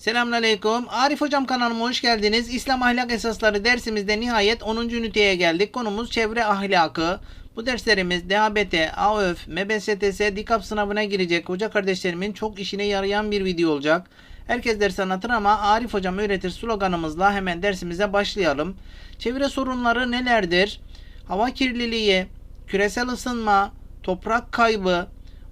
Selamünaleyküm. Arif Hocam kanalıma hoş geldiniz. İslam ahlak esasları dersimizde nihayet 10. üniteye geldik. Konumuz çevre ahlakı. Bu derslerimiz DHBT, AÖF, MBSTS, DİKAP sınavına girecek hoca kardeşlerimin çok işine yarayan bir video olacak. Herkes ders anlatır ama Arif Hocam öğretir sloganımızla hemen dersimize başlayalım. Çevre sorunları nelerdir? Hava kirliliği, küresel ısınma, toprak kaybı,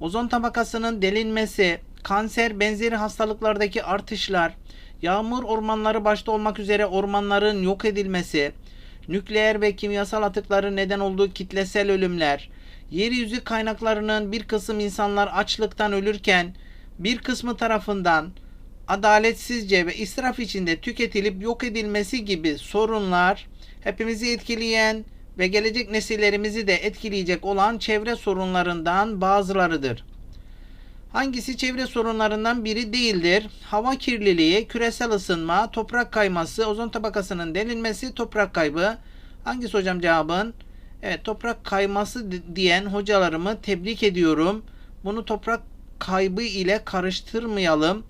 ozon tabakasının delinmesi, kanser benzeri hastalıklardaki artışlar, yağmur ormanları başta olmak üzere ormanların yok edilmesi, nükleer ve kimyasal atıkların neden olduğu kitlesel ölümler, yeryüzü kaynaklarının bir kısım insanlar açlıktan ölürken bir kısmı tarafından adaletsizce ve israf içinde tüketilip yok edilmesi gibi sorunlar hepimizi etkileyen ve gelecek nesillerimizi de etkileyecek olan çevre sorunlarından bazılarıdır. Hangisi çevre sorunlarından biri değildir? Hava kirliliği, küresel ısınma, toprak kayması, ozon tabakasının delinmesi, toprak kaybı. Hangisi hocam cevabın? Evet toprak kayması di- diyen hocalarımı tebrik ediyorum. Bunu toprak kaybı ile karıştırmayalım.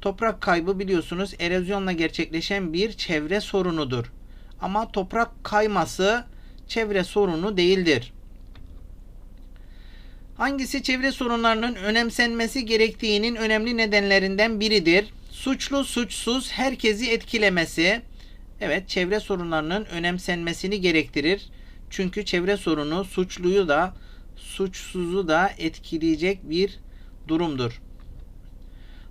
Toprak kaybı biliyorsunuz erozyonla gerçekleşen bir çevre sorunudur. Ama toprak kayması çevre sorunu değildir. Hangisi çevre sorunlarının önemsenmesi gerektiğinin önemli nedenlerinden biridir? Suçlu suçsuz herkesi etkilemesi. Evet, çevre sorunlarının önemsenmesini gerektirir. Çünkü çevre sorunu suçluyu da suçsuzu da etkileyecek bir durumdur.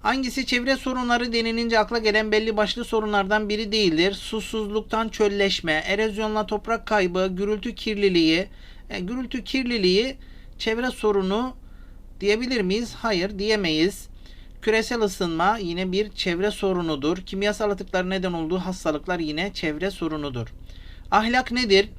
Hangisi çevre sorunları denilince akla gelen belli başlı sorunlardan biri değildir? Susuzluktan çölleşme, erozyonla toprak kaybı, gürültü kirliliği. E, gürültü kirliliği çevre sorunu diyebilir miyiz? Hayır diyemeyiz. Küresel ısınma yine bir çevre sorunudur. Kimyasal atıklar neden olduğu hastalıklar yine çevre sorunudur. Ahlak nedir?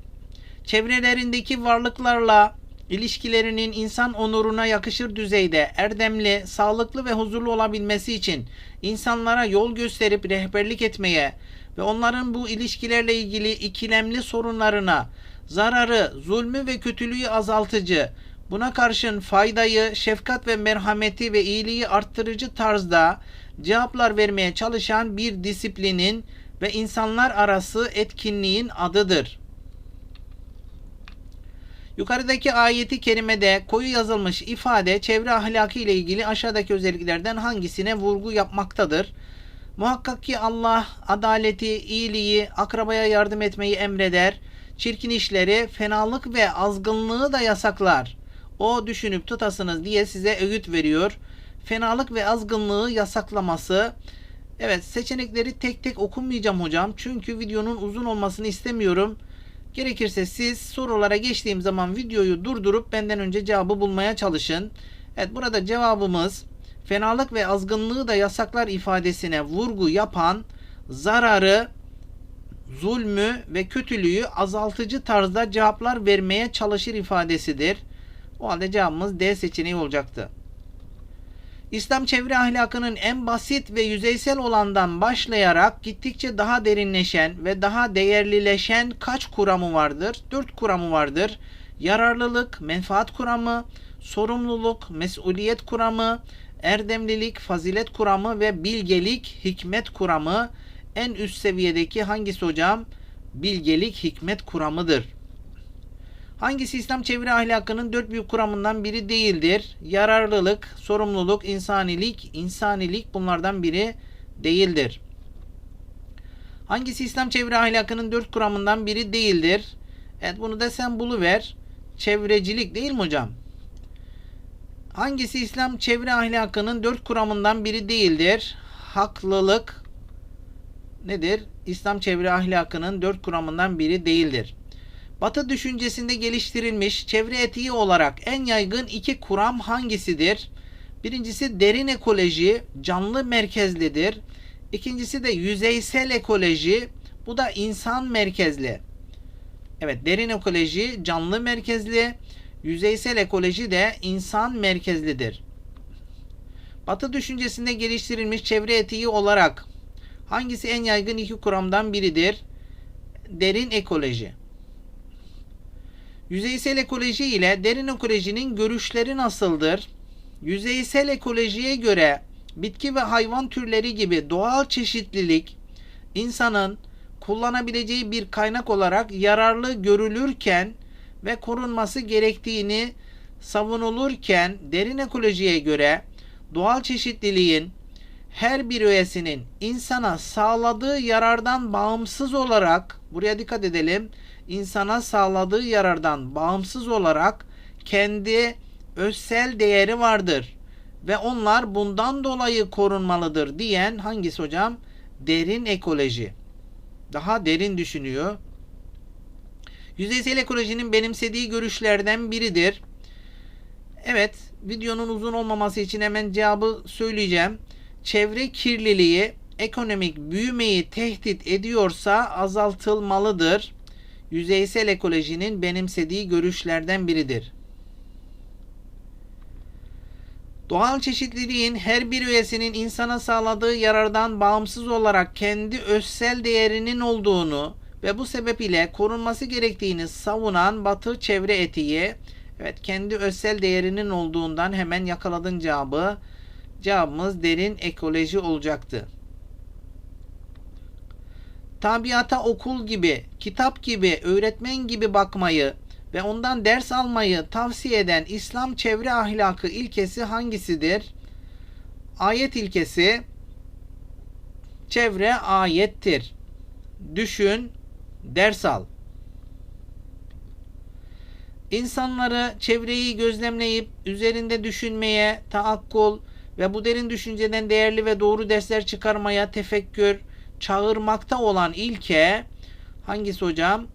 Çevrelerindeki varlıklarla ilişkilerinin insan onuruna yakışır düzeyde erdemli, sağlıklı ve huzurlu olabilmesi için insanlara yol gösterip rehberlik etmeye ve onların bu ilişkilerle ilgili ikilemli sorunlarına zararı, zulmü ve kötülüğü azaltıcı, buna karşın faydayı, şefkat ve merhameti ve iyiliği arttırıcı tarzda cevaplar vermeye çalışan bir disiplinin ve insanlar arası etkinliğin adıdır. Yukarıdaki ayeti kerimede koyu yazılmış ifade çevre ahlakı ile ilgili aşağıdaki özelliklerden hangisine vurgu yapmaktadır? Muhakkak ki Allah adaleti, iyiliği, akrabaya yardım etmeyi emreder. Çirkin işleri, fenalık ve azgınlığı da yasaklar. O düşünüp tutasınız diye size öğüt veriyor. Fenalık ve azgınlığı yasaklaması. Evet seçenekleri tek tek okumayacağım hocam. Çünkü videonun uzun olmasını istemiyorum. Gerekirse siz sorulara geçtiğim zaman videoyu durdurup benden önce cevabı bulmaya çalışın. Evet burada cevabımız fenalık ve azgınlığı da yasaklar ifadesine vurgu yapan zararı, zulmü ve kötülüğü azaltıcı tarzda cevaplar vermeye çalışır ifadesidir. O halde cevabımız D seçeneği olacaktı. İslam çevre ahlakının en basit ve yüzeysel olandan başlayarak gittikçe daha derinleşen ve daha değerlileşen kaç kuramı vardır? Dört kuramı vardır. Yararlılık, menfaat kuramı, sorumluluk, mesuliyet kuramı, erdemlilik, fazilet kuramı ve bilgelik, hikmet kuramı. En üst seviyedeki hangisi hocam? Bilgelik, hikmet kuramıdır. Hangisi İslam çevre ahlakının dört büyük kuramından biri değildir? Yararlılık, sorumluluk, insanilik, insanilik bunlardan biri değildir. Hangisi İslam çevre ahlakının dört kuramından biri değildir? Evet bunu da sen buluver. Çevrecilik değil mi hocam? Hangisi İslam çevre ahlakının dört kuramından biri değildir? Haklılık nedir? İslam çevre ahlakının dört kuramından biri değildir. Batı düşüncesinde geliştirilmiş çevre etiği olarak en yaygın iki kuram hangisidir? Birincisi derin ekoloji, canlı merkezlidir. İkincisi de yüzeysel ekoloji, bu da insan merkezli. Evet, derin ekoloji canlı merkezli, yüzeysel ekoloji de insan merkezlidir. Batı düşüncesinde geliştirilmiş çevre etiği olarak hangisi en yaygın iki kuramdan biridir? Derin ekoloji. Yüzeysel ekoloji ile derin ekolojinin görüşleri nasıldır? Yüzeysel ekolojiye göre bitki ve hayvan türleri gibi doğal çeşitlilik insanın kullanabileceği bir kaynak olarak yararlı görülürken ve korunması gerektiğini savunulurken derin ekolojiye göre doğal çeşitliliğin her bir üyesinin insana sağladığı yarardan bağımsız olarak buraya dikkat edelim insana sağladığı yarardan bağımsız olarak kendi özsel değeri vardır ve onlar bundan dolayı korunmalıdır diyen hangisi hocam? Derin ekoloji. Daha derin düşünüyor. Yüzeysel ekolojinin benimsediği görüşlerden biridir. Evet, videonun uzun olmaması için hemen cevabı söyleyeceğim. Çevre kirliliği ekonomik büyümeyi tehdit ediyorsa azaltılmalıdır. Yüzeysel ekolojinin benimsediği görüşlerden biridir. Doğal çeşitliliğin her bir üyesinin insana sağladığı yarardan bağımsız olarak kendi özsel değerinin olduğunu ve bu sebep ile korunması gerektiğini savunan Batı çevre etiği evet kendi özsel değerinin olduğundan hemen yakaladın cevabı. Cevabımız derin ekoloji olacaktı. Tabiata okul gibi, kitap gibi, öğretmen gibi bakmayı ve ondan ders almayı tavsiye eden İslam çevre ahlakı ilkesi hangisidir? Ayet ilkesi çevre ayettir. Düşün, ders al. İnsanları çevreyi gözlemleyip üzerinde düşünmeye, taakkul ve bu derin düşünceden değerli ve doğru dersler çıkarmaya tefekkür, çağırmakta olan ilke hangisi hocam?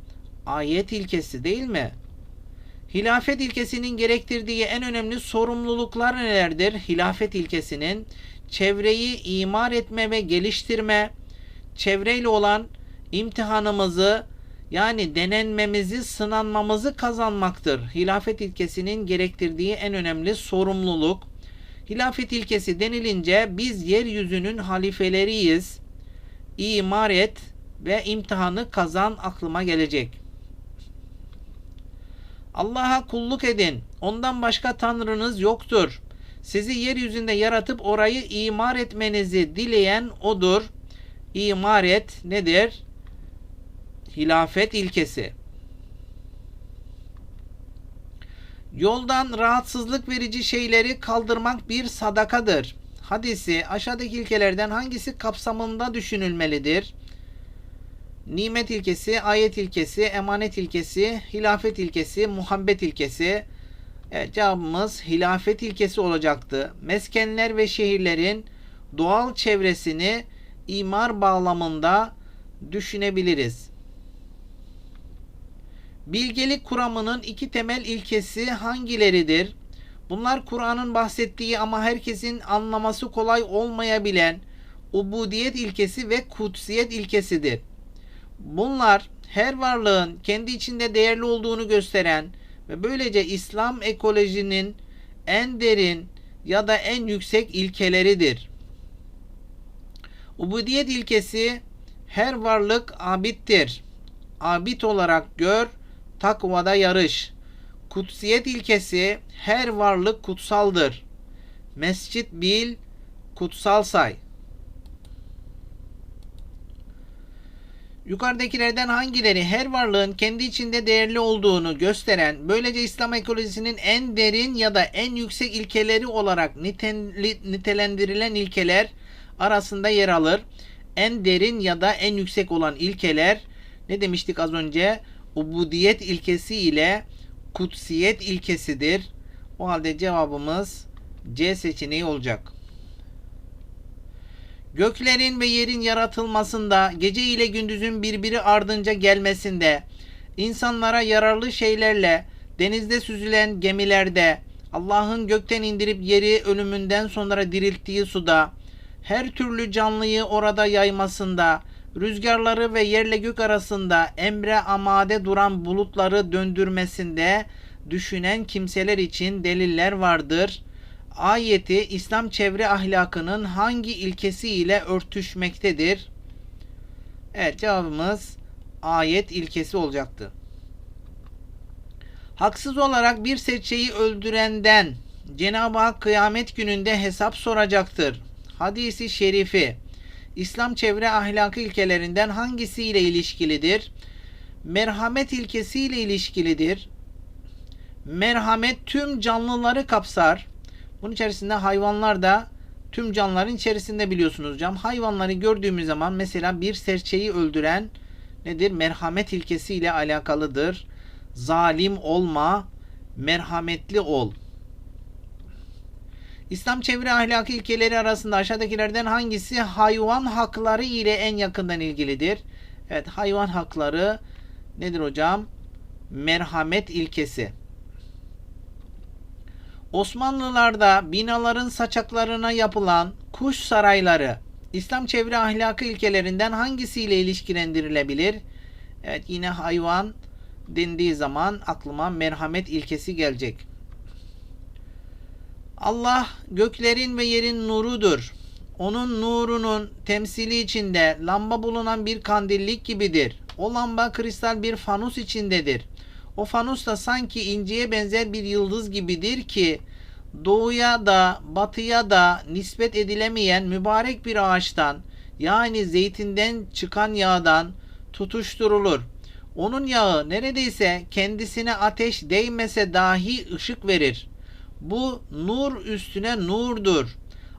Ayet ilkesi değil mi? Hilafet ilkesinin gerektirdiği en önemli sorumluluklar nelerdir? Hilafet ilkesinin çevreyi imar etme ve geliştirme, çevreyle olan imtihanımızı yani denenmemizi, sınanmamızı kazanmaktır. Hilafet ilkesinin gerektirdiği en önemli sorumluluk. Hilafet ilkesi denilince biz yeryüzünün halifeleriyiz. İmar et ve imtihanı kazan aklıma gelecek. Allah'a kulluk edin. Ondan başka tanrınız yoktur. Sizi yeryüzünde yaratıp orayı imar etmenizi dileyen odur. İmar et nedir? Hilafet ilkesi. Yoldan rahatsızlık verici şeyleri kaldırmak bir sadakadır. Hadisi aşağıdaki ilkelerden hangisi kapsamında düşünülmelidir? nimet ilkesi, ayet ilkesi, emanet ilkesi, hilafet ilkesi, muhabbet ilkesi. Evet, cevabımız hilafet ilkesi olacaktı. Meskenler ve şehirlerin doğal çevresini imar bağlamında düşünebiliriz. Bilgelik kuramının iki temel ilkesi hangileridir? Bunlar Kur'an'ın bahsettiği ama herkesin anlaması kolay olmayabilen ubudiyet ilkesi ve kutsiyet ilkesidir. Bunlar her varlığın kendi içinde değerli olduğunu gösteren ve böylece İslam ekolojinin en derin ya da en yüksek ilkeleridir. Ubudiyet ilkesi her varlık abittir. Abit olarak gör, takvada yarış. Kutsiyet ilkesi her varlık kutsaldır. Mescit bil, kutsal say. Yukarıdakilerden hangileri her varlığın kendi içinde değerli olduğunu gösteren, böylece İslam ekolojisinin en derin ya da en yüksek ilkeleri olarak nitelendirilen ilkeler arasında yer alır? En derin ya da en yüksek olan ilkeler ne demiştik az önce? Ubudiyet ilkesi ile kutsiyet ilkesidir. O halde cevabımız C seçeneği olacak. Göklerin ve yerin yaratılmasında, gece ile gündüzün birbiri ardınca gelmesinde, insanlara yararlı şeylerle, denizde süzülen gemilerde, Allah'ın gökten indirip yeri ölümünden sonra dirilttiği suda, her türlü canlıyı orada yaymasında, rüzgarları ve yerle gök arasında emre amade duran bulutları döndürmesinde düşünen kimseler için deliller vardır.'' ayeti İslam çevre ahlakının hangi ilkesi ile örtüşmektedir? Evet cevabımız ayet ilkesi olacaktı. Haksız olarak bir seçeyi öldürenden Cenab-ı Hak kıyamet gününde hesap soracaktır. hadisi şerifi İslam çevre ahlakı ilkelerinden hangisiyle ilişkilidir? Merhamet ilkesiyle ilişkilidir. Merhamet tüm canlıları kapsar. Bunun içerisinde hayvanlar da tüm canlıların içerisinde biliyorsunuz hocam. Hayvanları gördüğümüz zaman mesela bir serçeyi öldüren nedir? Merhamet ilkesiyle alakalıdır. Zalim olma, merhametli ol. İslam çevre ahlakı ilkeleri arasında aşağıdakilerden hangisi hayvan hakları ile en yakından ilgilidir? Evet, hayvan hakları nedir hocam? Merhamet ilkesi. Osmanlılarda binaların saçaklarına yapılan kuş sarayları İslam çevre ahlakı ilkelerinden hangisiyle ilişkilendirilebilir? Evet yine hayvan dendiği zaman aklıma merhamet ilkesi gelecek. Allah göklerin ve yerin nurudur. Onun nurunun temsili içinde lamba bulunan bir kandillik gibidir. O lamba kristal bir fanus içindedir. O fanus da sanki inciye benzer bir yıldız gibidir ki doğuya da batıya da nispet edilemeyen mübarek bir ağaçtan yani zeytinden çıkan yağdan tutuşturulur. Onun yağı neredeyse kendisine ateş değmese dahi ışık verir. Bu nur üstüne nurdur.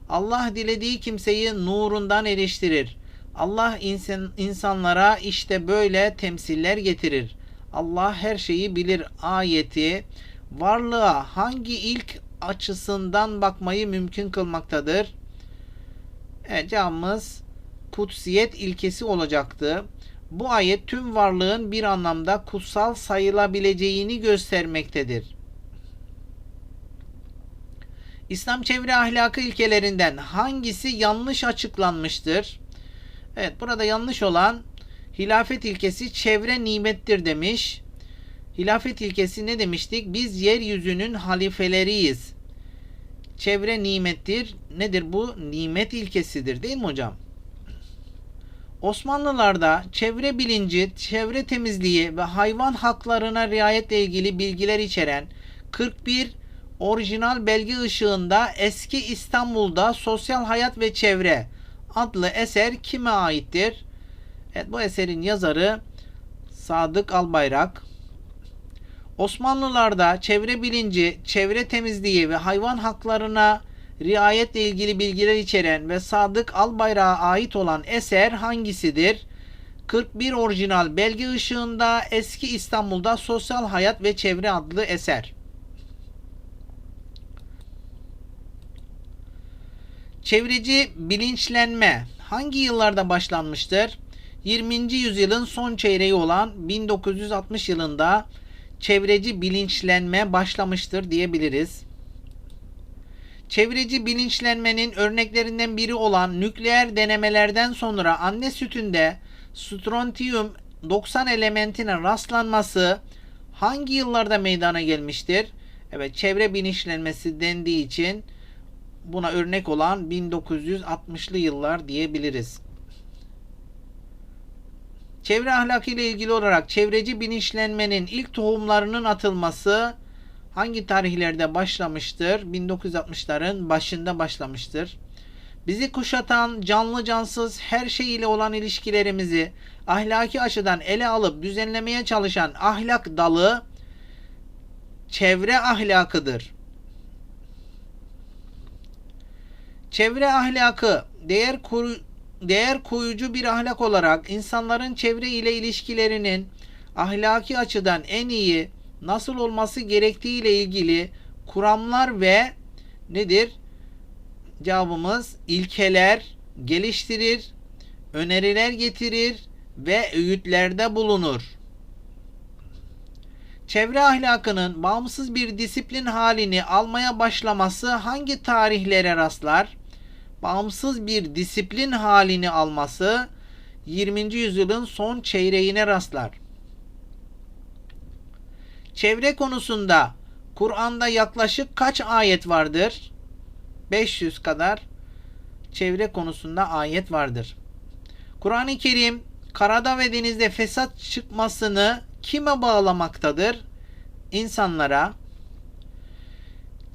Allah dilediği kimseyi nurundan eriştirir. Allah insan, insanlara işte böyle temsiller getirir. Allah her şeyi bilir ayeti varlığa hangi ilk açısından bakmayı mümkün kılmaktadır. Evet, cevabımız kutsiyet ilkesi olacaktı. Bu ayet tüm varlığın bir anlamda kutsal sayılabileceğini göstermektedir. İslam çevre ahlakı ilkelerinden hangisi yanlış açıklanmıştır? Evet burada yanlış olan hilafet ilkesi çevre nimettir demiş. Hilafet ilkesi ne demiştik? Biz yeryüzünün halifeleriyiz. Çevre nimettir. Nedir bu? Nimet ilkesidir değil mi hocam? Osmanlılarda çevre bilinci, çevre temizliği ve hayvan haklarına riayetle ilgili bilgiler içeren 41 orijinal belge ışığında eski İstanbul'da Sosyal Hayat ve Çevre adlı eser kime aittir? Evet bu eserin yazarı Sadık Albayrak. Osmanlılarda çevre bilinci, çevre temizliği ve hayvan haklarına riayetle ilgili bilgiler içeren ve Sadık Albayrak'a ait olan eser hangisidir? 41 orijinal belge ışığında eski İstanbul'da Sosyal Hayat ve Çevre adlı eser. Çevreci bilinçlenme hangi yıllarda başlanmıştır? 20. yüzyılın son çeyreği olan 1960 yılında çevreci bilinçlenme başlamıştır diyebiliriz. Çevreci bilinçlenmenin örneklerinden biri olan nükleer denemelerden sonra anne sütünde strontium 90 elementine rastlanması hangi yıllarda meydana gelmiştir? Evet, çevre bilinçlenmesi dendiği için buna örnek olan 1960'lı yıllar diyebiliriz. Çevre ahlakı ile ilgili olarak çevreci bilinçlenmenin ilk tohumlarının atılması hangi tarihlerde başlamıştır? 1960'ların başında başlamıştır. Bizi kuşatan canlı cansız her şey ile olan ilişkilerimizi ahlaki açıdan ele alıp düzenlemeye çalışan ahlak dalı çevre ahlakıdır. Çevre ahlakı değer koru, değer koyucu bir ahlak olarak insanların çevre ile ilişkilerinin ahlaki açıdan en iyi nasıl olması gerektiği ile ilgili kuramlar ve nedir? Cevabımız ilkeler geliştirir, öneriler getirir ve öğütlerde bulunur. Çevre ahlakının bağımsız bir disiplin halini almaya başlaması hangi tarihlere rastlar? Bağımsız bir disiplin halini alması 20. yüzyılın son çeyreğine rastlar. Çevre konusunda Kur'an'da yaklaşık kaç ayet vardır? 500 kadar çevre konusunda ayet vardır. Kur'an-ı Kerim karada ve denizde fesat çıkmasını kime bağlamaktadır? İnsanlara,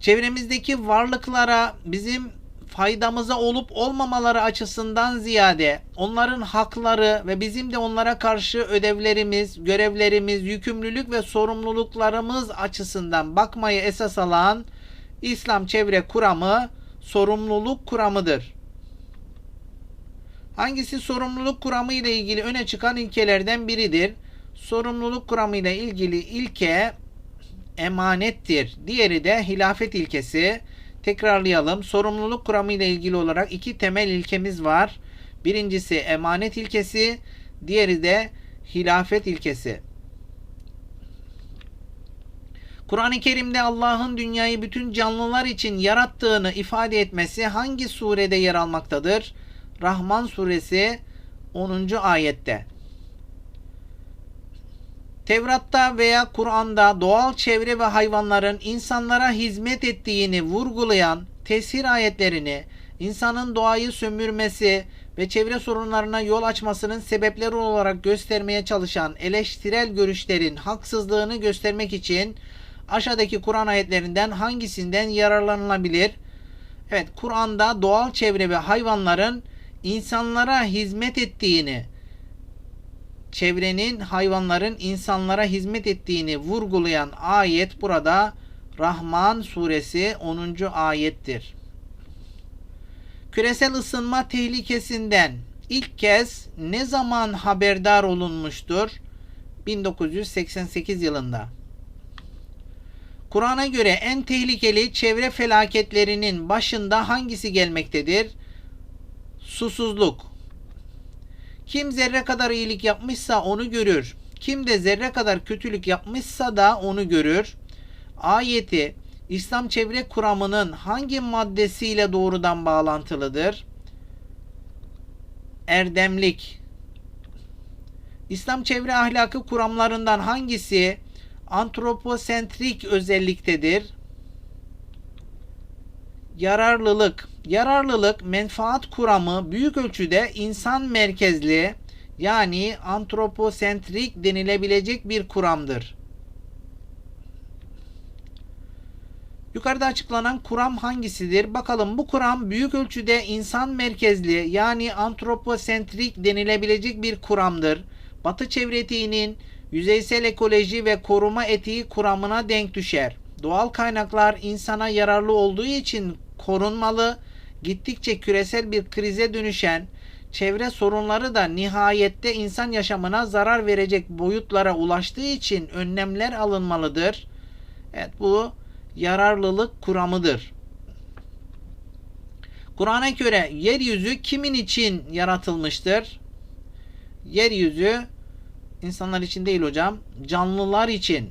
çevremizdeki varlıklara bizim faydamıza olup olmamaları açısından ziyade onların hakları ve bizim de onlara karşı ödevlerimiz, görevlerimiz, yükümlülük ve sorumluluklarımız açısından bakmayı esas alan İslam çevre kuramı sorumluluk kuramıdır. Hangisi sorumluluk kuramı ile ilgili öne çıkan ilkelerden biridir? Sorumluluk kuramı ile ilgili ilke emanettir. Diğeri de hilafet ilkesi. Tekrarlayalım. Sorumluluk kuramı ile ilgili olarak iki temel ilkemiz var. Birincisi emanet ilkesi, diğeri de hilafet ilkesi. Kur'an-ı Kerim'de Allah'ın dünyayı bütün canlılar için yarattığını ifade etmesi hangi surede yer almaktadır? Rahman suresi 10. ayette. Tevrat'ta veya Kur'an'da doğal çevre ve hayvanların insanlara hizmet ettiğini vurgulayan tesir ayetlerini, insanın doğayı sömürmesi ve çevre sorunlarına yol açmasının sebepleri olarak göstermeye çalışan eleştirel görüşlerin haksızlığını göstermek için aşağıdaki Kur'an ayetlerinden hangisinden yararlanılabilir? Evet, Kur'an'da doğal çevre ve hayvanların insanlara hizmet ettiğini, çevrenin, hayvanların insanlara hizmet ettiğini vurgulayan ayet burada Rahman suresi 10. ayettir. Küresel ısınma tehlikesinden ilk kez ne zaman haberdar olunmuştur? 1988 yılında. Kur'an'a göre en tehlikeli çevre felaketlerinin başında hangisi gelmektedir? Susuzluk. Kim zerre kadar iyilik yapmışsa onu görür. Kim de zerre kadar kötülük yapmışsa da onu görür. Ayeti İslam çevre kuramının hangi maddesiyle doğrudan bağlantılıdır? Erdemlik. İslam çevre ahlakı kuramlarından hangisi antroposentrik özelliktedir? Yararlılık. Yararlılık menfaat kuramı büyük ölçüde insan merkezli yani antroposentrik denilebilecek bir kuramdır. Yukarıda açıklanan kuram hangisidir? Bakalım bu kuram büyük ölçüde insan merkezli yani antroposentrik denilebilecek bir kuramdır. Batı çevre etiğinin yüzeysel ekoloji ve koruma etiği kuramına denk düşer. Doğal kaynaklar insana yararlı olduğu için korunmalı, gittikçe küresel bir krize dönüşen çevre sorunları da nihayette insan yaşamına zarar verecek boyutlara ulaştığı için önlemler alınmalıdır. Evet bu yararlılık kuramıdır. Kur'an'a göre yeryüzü kimin için yaratılmıştır? Yeryüzü insanlar için değil hocam, canlılar için.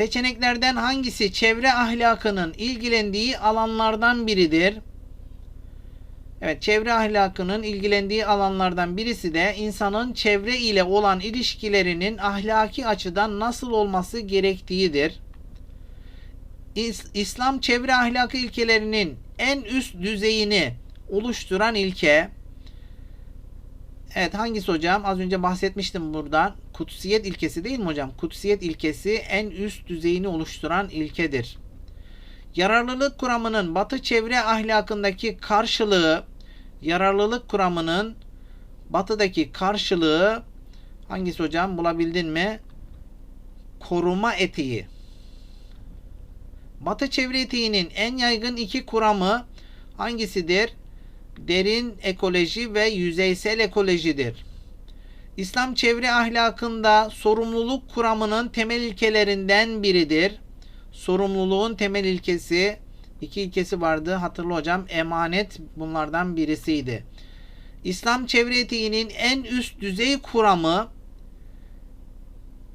Seçeneklerden hangisi çevre ahlakının ilgilendiği alanlardan biridir? Evet, çevre ahlakının ilgilendiği alanlardan birisi de insanın çevre ile olan ilişkilerinin ahlaki açıdan nasıl olması gerektiğidir. İslam çevre ahlakı ilkelerinin en üst düzeyini oluşturan ilke Evet hangisi hocam? Az önce bahsetmiştim buradan. Kutsiyet ilkesi değil mi hocam? Kutsiyet ilkesi en üst düzeyini oluşturan ilkedir. Yararlılık kuramının batı çevre ahlakındaki karşılığı yararlılık kuramının batıdaki karşılığı hangisi hocam bulabildin mi? Koruma etiği. Batı çevre etiğinin en yaygın iki kuramı hangisidir? Derin ekoloji ve yüzeysel ekolojidir. İslam çevre ahlakında sorumluluk kuramının temel ilkelerinden biridir. Sorumluluğun temel ilkesi iki ilkesi vardı. Hatırlı hocam emanet bunlardan birisiydi. İslam çevre etiğinin en üst düzey kuramı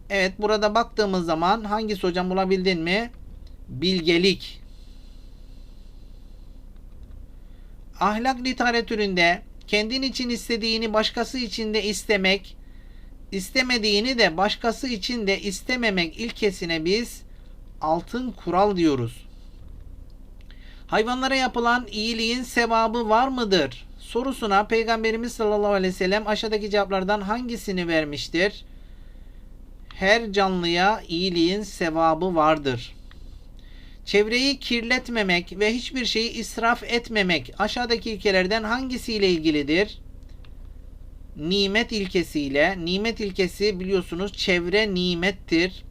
Evet burada baktığımız zaman hangisi hocam bulabildin mi? Bilgelik. Ahlak literatüründe kendin için istediğini başkası için de istemek, istemediğini de başkası için de istememek ilkesine biz altın kural diyoruz. Hayvanlara yapılan iyiliğin sevabı var mıdır? Sorusuna Peygamberimiz sallallahu aleyhi ve sellem aşağıdaki cevaplardan hangisini vermiştir? Her canlıya iyiliğin sevabı vardır. Çevreyi kirletmemek ve hiçbir şeyi israf etmemek aşağıdaki ilkelerden hangisiyle ilgilidir? Nimet ilkesiyle. Nimet ilkesi biliyorsunuz çevre nimettir.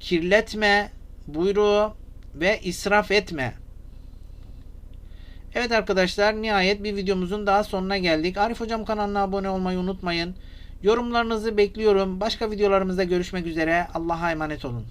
Kirletme buyruğu ve israf etme. Evet arkadaşlar nihayet bir videomuzun daha sonuna geldik. Arif Hocam kanalına abone olmayı unutmayın. Yorumlarınızı bekliyorum. Başka videolarımızda görüşmek üzere. Allah'a emanet olun.